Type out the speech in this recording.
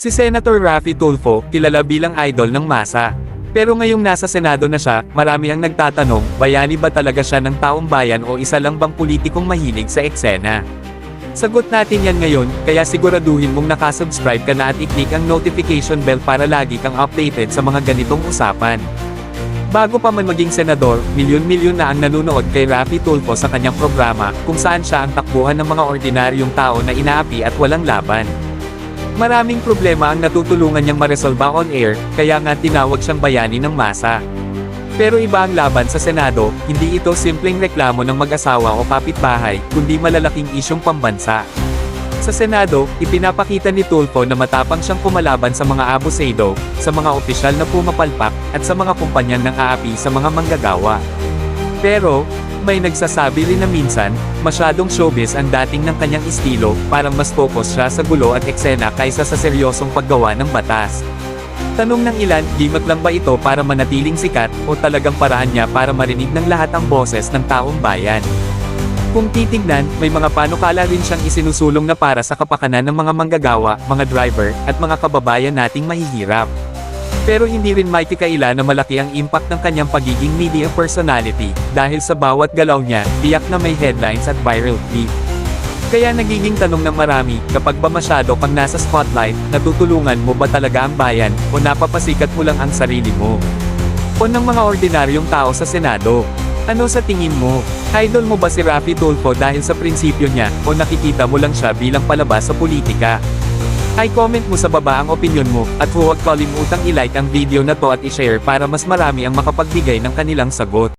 Si Senator Raffy Tulfo, kilala bilang idol ng masa. Pero ngayong nasa Senado na siya, marami ang nagtatanong, bayani ba talaga siya ng taong bayan o isa lang bang politikong mahilig sa eksena? Sagot natin yan ngayon, kaya siguraduhin mong nakasubscribe ka na at i-click ang notification bell para lagi kang updated sa mga ganitong usapan. Bago pa man maging senador, milyon-milyon na ang nanunood kay Raffy Tulfo sa kanyang programa, kung saan siya ang takbuhan ng mga ordinaryong tao na inaapi at walang laban. Maraming problema ang natutulungan niyang maresolba on air, kaya nga tinawag siyang bayani ng masa. Pero iba ang laban sa Senado, hindi ito simpleng reklamo ng mag-asawa o kapitbahay, kundi malalaking isyong pambansa. Sa Senado, ipinapakita ni Tulfo na matapang siyang kumalaban sa mga abusado, sa mga opisyal na pumapalpak, at sa mga kumpanyang nang aapi sa mga manggagawa. Pero, may nagsasabi rin na minsan, masyadong showbiz ang dating ng kanyang estilo, parang mas focus siya sa gulo at eksena kaysa sa seryosong paggawa ng batas. Tanong ng ilan, gimmick lang ba ito para manatiling sikat, o talagang paraan niya para marinig ng lahat ang boses ng taong bayan? Kung titignan, may mga panukala rin siyang isinusulong na para sa kapakanan ng mga manggagawa, mga driver, at mga kababayan nating mahihirap. Pero hindi rin maitikaila na malaki ang impact ng kanyang pagiging media personality, dahil sa bawat galaw niya, tiyak na may headlines at viral clip. Kaya nagiging tanong ng marami, kapag ba masyado kang nasa spotlight, natutulungan mo ba talaga ang bayan, o napapasikat mo lang ang sarili mo? O ng mga ordinaryong tao sa Senado? Ano sa tingin mo? Idol mo ba si Raffy Tulfo dahil sa prinsipyo niya, o nakikita mo lang siya bilang palabas sa politika? I-comment mo sa baba ang opinion mo, at huwag kalimutang i-like ang video na to at i-share para mas marami ang makapagbigay ng kanilang sagot.